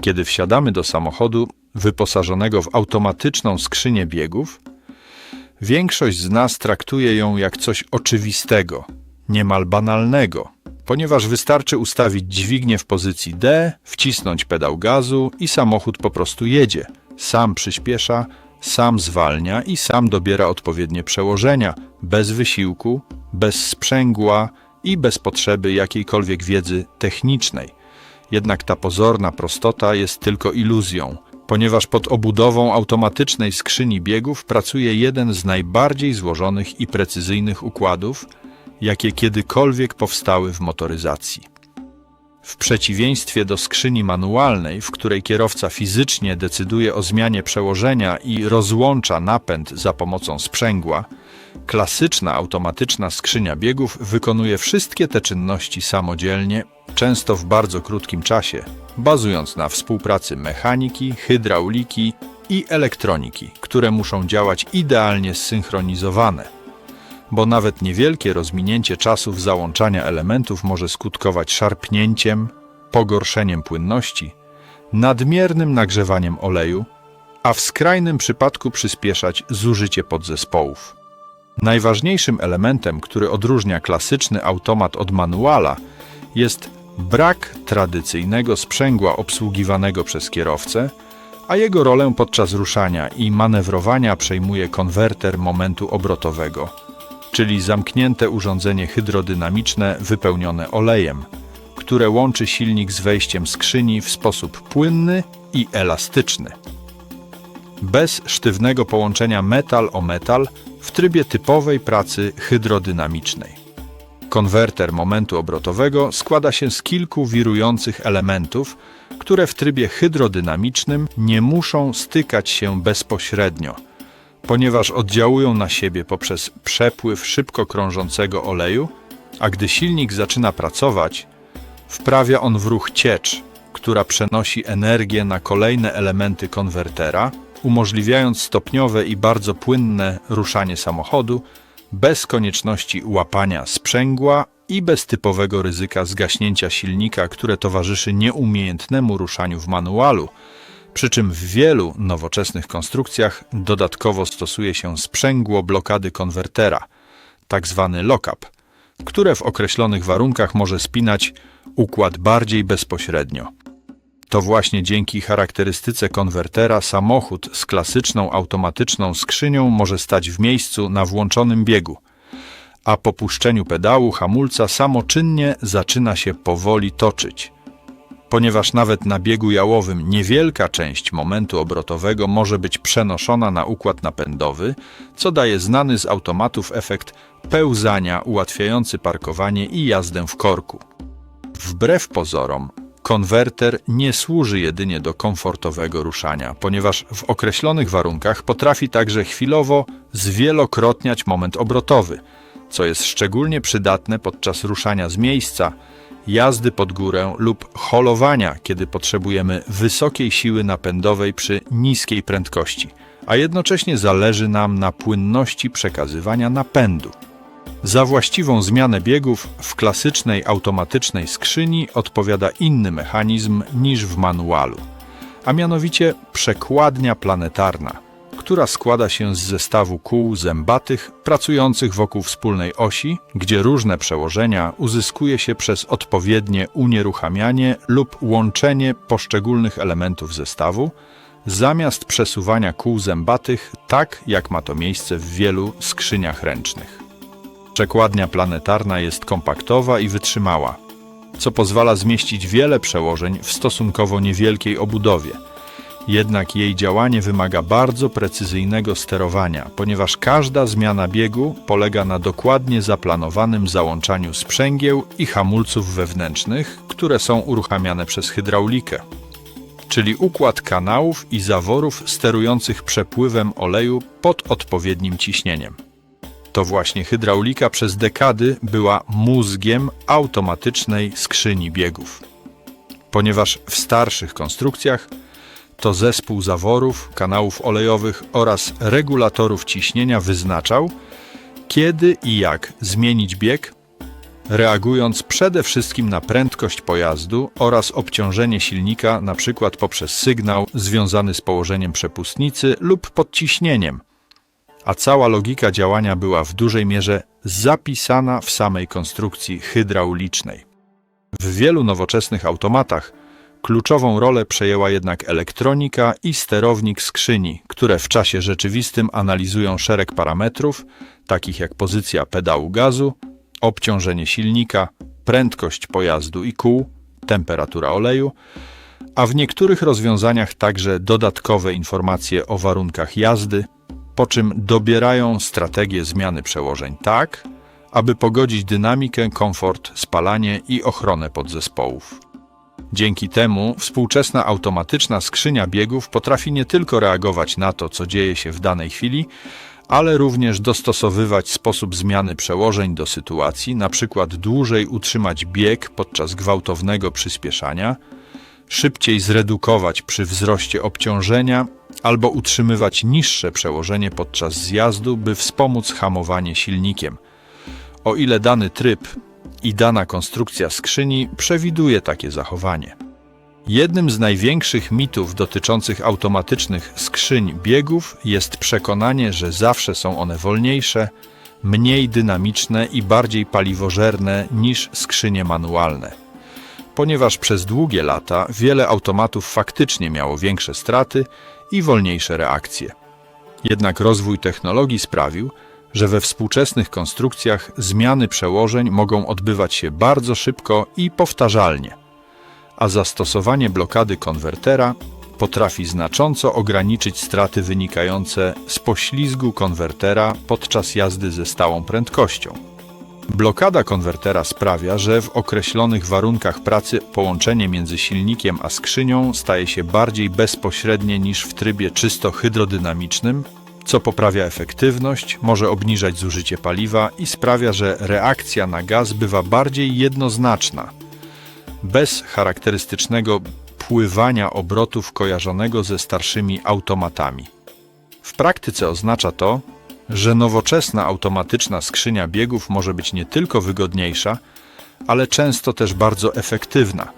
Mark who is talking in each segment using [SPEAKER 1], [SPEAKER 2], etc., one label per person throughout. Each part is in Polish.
[SPEAKER 1] Kiedy wsiadamy do samochodu wyposażonego w automatyczną skrzynię biegów, większość z nas traktuje ją jak coś oczywistego, niemal banalnego, ponieważ wystarczy ustawić dźwignię w pozycji D, wcisnąć pedał gazu i samochód po prostu jedzie. Sam przyspiesza, sam zwalnia i sam dobiera odpowiednie przełożenia, bez wysiłku, bez sprzęgła i bez potrzeby jakiejkolwiek wiedzy technicznej. Jednak ta pozorna prostota jest tylko iluzją, ponieważ pod obudową automatycznej skrzyni biegów pracuje jeden z najbardziej złożonych i precyzyjnych układów, jakie kiedykolwiek powstały w motoryzacji. W przeciwieństwie do skrzyni manualnej, w której kierowca fizycznie decyduje o zmianie przełożenia i rozłącza napęd za pomocą sprzęgła, klasyczna automatyczna skrzynia biegów wykonuje wszystkie te czynności samodzielnie, często w bardzo krótkim czasie, bazując na współpracy mechaniki, hydrauliki i elektroniki, które muszą działać idealnie zsynchronizowane bo nawet niewielkie rozminięcie czasów załączania elementów może skutkować szarpnięciem, pogorszeniem płynności, nadmiernym nagrzewaniem oleju, a w skrajnym przypadku przyspieszać zużycie podzespołów. Najważniejszym elementem, który odróżnia klasyczny automat od manuala, jest brak tradycyjnego sprzęgła obsługiwanego przez kierowcę, a jego rolę podczas ruszania i manewrowania przejmuje konwerter momentu obrotowego czyli zamknięte urządzenie hydrodynamiczne wypełnione olejem, które łączy silnik z wejściem skrzyni w sposób płynny i elastyczny. Bez sztywnego połączenia metal o metal w trybie typowej pracy hydrodynamicznej. Konwerter momentu obrotowego składa się z kilku wirujących elementów, które w trybie hydrodynamicznym nie muszą stykać się bezpośrednio – ponieważ oddziałują na siebie poprzez przepływ szybko krążącego oleju, a gdy silnik zaczyna pracować, wprawia on w ruch ciecz, która przenosi energię na kolejne elementy konwertera, umożliwiając stopniowe i bardzo płynne ruszanie samochodu bez konieczności łapania sprzęgła i bez typowego ryzyka zgaśnięcia silnika, które towarzyszy nieumiejętnemu ruszaniu w manualu, przy czym w wielu nowoczesnych konstrukcjach dodatkowo stosuje się sprzęgło blokady konwertera, tak zwany lock-up, które w określonych warunkach może spinać układ bardziej bezpośrednio. To właśnie dzięki charakterystyce konwertera samochód z klasyczną automatyczną skrzynią może stać w miejscu na włączonym biegu, a po puszczeniu pedału hamulca samoczynnie zaczyna się powoli toczyć – ponieważ nawet na biegu jałowym niewielka część momentu obrotowego może być przenoszona na układ napędowy, co daje znany z automatów efekt pełzania ułatwiający parkowanie i jazdę w korku. Wbrew pozorom, konwerter nie służy jedynie do komfortowego ruszania, ponieważ w określonych warunkach potrafi także chwilowo zwielokrotniać moment obrotowy, co jest szczególnie przydatne podczas ruszania z miejsca, jazdy pod górę lub holowania, kiedy potrzebujemy wysokiej siły napędowej przy niskiej prędkości, a jednocześnie zależy nam na płynności przekazywania napędu. Za właściwą zmianę biegów w klasycznej automatycznej skrzyni odpowiada inny mechanizm niż w manualu, a mianowicie przekładnia planetarna – która składa się z zestawu kół zębatych pracujących wokół wspólnej osi, gdzie różne przełożenia uzyskuje się przez odpowiednie unieruchamianie lub łączenie poszczególnych elementów zestawu, zamiast przesuwania kół zębatych tak, jak ma to miejsce w wielu skrzyniach ręcznych. Przekładnia planetarna jest kompaktowa i wytrzymała, co pozwala zmieścić wiele przełożeń w stosunkowo niewielkiej obudowie – jednak jej działanie wymaga bardzo precyzyjnego sterowania, ponieważ każda zmiana biegu polega na dokładnie zaplanowanym załączaniu sprzęgieł i hamulców wewnętrznych, które są uruchamiane przez hydraulikę, czyli układ kanałów i zaworów sterujących przepływem oleju pod odpowiednim ciśnieniem. To właśnie hydraulika przez dekady była mózgiem automatycznej skrzyni biegów. Ponieważ w starszych konstrukcjach to zespół zaworów, kanałów olejowych oraz regulatorów ciśnienia wyznaczał, kiedy i jak zmienić bieg, reagując przede wszystkim na prędkość pojazdu oraz obciążenie silnika, np. poprzez sygnał związany z położeniem przepustnicy lub podciśnieniem. A cała logika działania była w dużej mierze zapisana w samej konstrukcji hydraulicznej. W wielu nowoczesnych automatach kluczową rolę przejęła jednak elektronika i sterownik skrzyni, które w czasie rzeczywistym analizują szereg parametrów, takich jak pozycja pedału gazu, obciążenie silnika, prędkość pojazdu i kół, temperatura oleju, a w niektórych rozwiązaniach także dodatkowe informacje o warunkach jazdy, po czym dobierają strategię zmiany przełożeń tak, aby pogodzić dynamikę, komfort, spalanie i ochronę podzespołów. Dzięki temu współczesna automatyczna skrzynia biegów potrafi nie tylko reagować na to, co dzieje się w danej chwili, ale również dostosowywać sposób zmiany przełożeń do sytuacji, przykład dłużej utrzymać bieg podczas gwałtownego przyspieszania, szybciej zredukować przy wzroście obciążenia albo utrzymywać niższe przełożenie podczas zjazdu, by wspomóc hamowanie silnikiem. O ile dany tryb i dana konstrukcja skrzyni przewiduje takie zachowanie. Jednym z największych mitów dotyczących automatycznych skrzyń biegów jest przekonanie, że zawsze są one wolniejsze, mniej dynamiczne i bardziej paliwożerne niż skrzynie manualne. Ponieważ przez długie lata wiele automatów faktycznie miało większe straty i wolniejsze reakcje. Jednak rozwój technologii sprawił, że we współczesnych konstrukcjach zmiany przełożeń mogą odbywać się bardzo szybko i powtarzalnie a zastosowanie blokady konwertera potrafi znacząco ograniczyć straty wynikające z poślizgu konwertera podczas jazdy ze stałą prędkością. Blokada konwertera sprawia, że w określonych warunkach pracy połączenie między silnikiem a skrzynią staje się bardziej bezpośrednie niż w trybie czysto hydrodynamicznym, co poprawia efektywność, może obniżać zużycie paliwa i sprawia, że reakcja na gaz bywa bardziej jednoznaczna bez charakterystycznego pływania obrotów kojarzonego ze starszymi automatami. W praktyce oznacza to, że nowoczesna automatyczna skrzynia biegów może być nie tylko wygodniejsza, ale często też bardzo efektywna.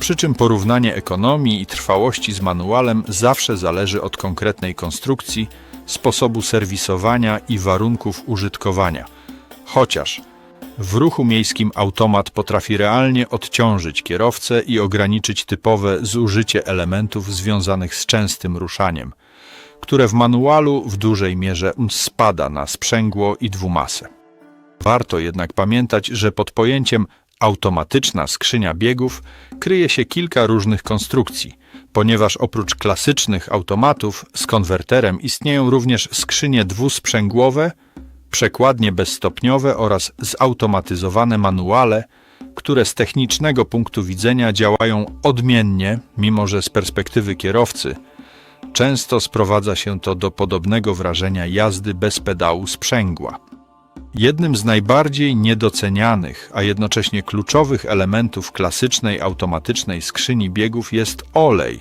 [SPEAKER 1] Przy czym porównanie ekonomii i trwałości z manualem zawsze zależy od konkretnej konstrukcji, sposobu serwisowania i warunków użytkowania. Chociaż w ruchu miejskim automat potrafi realnie odciążyć kierowcę i ograniczyć typowe zużycie elementów związanych z częstym ruszaniem, które w manualu w dużej mierze spada na sprzęgło i dwumasę. Warto jednak pamiętać, że pod pojęciem automatyczna skrzynia biegów kryje się kilka różnych konstrukcji, ponieważ oprócz klasycznych automatów z konwerterem istnieją również skrzynie dwusprzęgłowe, przekładnie bezstopniowe oraz zautomatyzowane manuale, które z technicznego punktu widzenia działają odmiennie, mimo że z perspektywy kierowcy często sprowadza się to do podobnego wrażenia jazdy bez pedału sprzęgła. Jednym z najbardziej niedocenianych, a jednocześnie kluczowych elementów klasycznej automatycznej skrzyni biegów jest olej,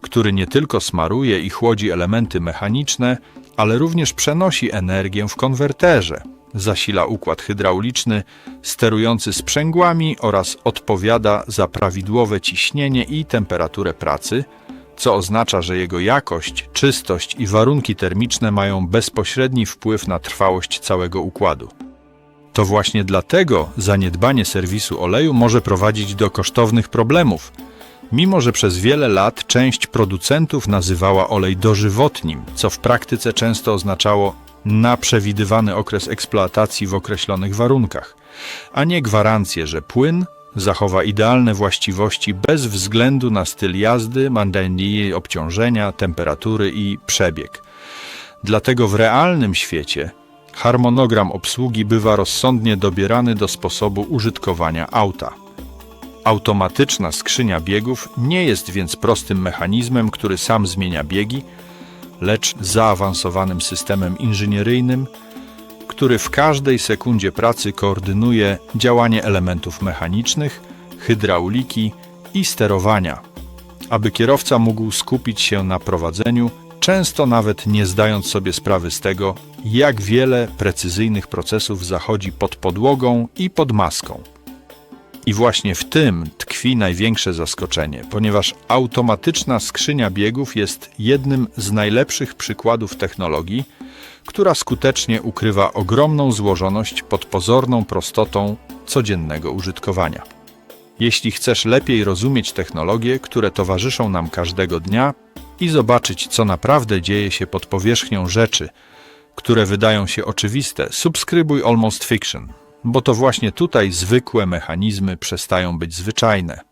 [SPEAKER 1] który nie tylko smaruje i chłodzi elementy mechaniczne, ale również przenosi energię w konwerterze, zasila układ hydrauliczny sterujący sprzęgłami oraz odpowiada za prawidłowe ciśnienie i temperaturę pracy, co oznacza, że jego jakość, czystość i warunki termiczne mają bezpośredni wpływ na trwałość całego układu. To właśnie dlatego zaniedbanie serwisu oleju może prowadzić do kosztownych problemów, mimo że przez wiele lat część producentów nazywała olej dożywotnim, co w praktyce często oznaczało na przewidywany okres eksploatacji w określonych warunkach, a nie gwarancję, że płyn zachowa idealne właściwości bez względu na styl jazdy, mandanii obciążenia, temperatury i przebieg. Dlatego w realnym świecie harmonogram obsługi bywa rozsądnie dobierany do sposobu użytkowania auta. Automatyczna skrzynia biegów nie jest więc prostym mechanizmem, który sam zmienia biegi, lecz zaawansowanym systemem inżynieryjnym, który w każdej sekundzie pracy koordynuje działanie elementów mechanicznych, hydrauliki i sterowania, aby kierowca mógł skupić się na prowadzeniu często nawet nie zdając sobie sprawy z tego, jak wiele precyzyjnych procesów zachodzi pod podłogą i pod maską. I właśnie w tym tkwi największe zaskoczenie, ponieważ automatyczna skrzynia biegów jest jednym z najlepszych przykładów technologii, która skutecznie ukrywa ogromną złożoność pod pozorną prostotą codziennego użytkowania. Jeśli chcesz lepiej rozumieć technologie, które towarzyszą nam każdego dnia i zobaczyć, co naprawdę dzieje się pod powierzchnią rzeczy, które wydają się oczywiste, subskrybuj Almost Fiction, bo to właśnie tutaj zwykłe mechanizmy przestają być zwyczajne.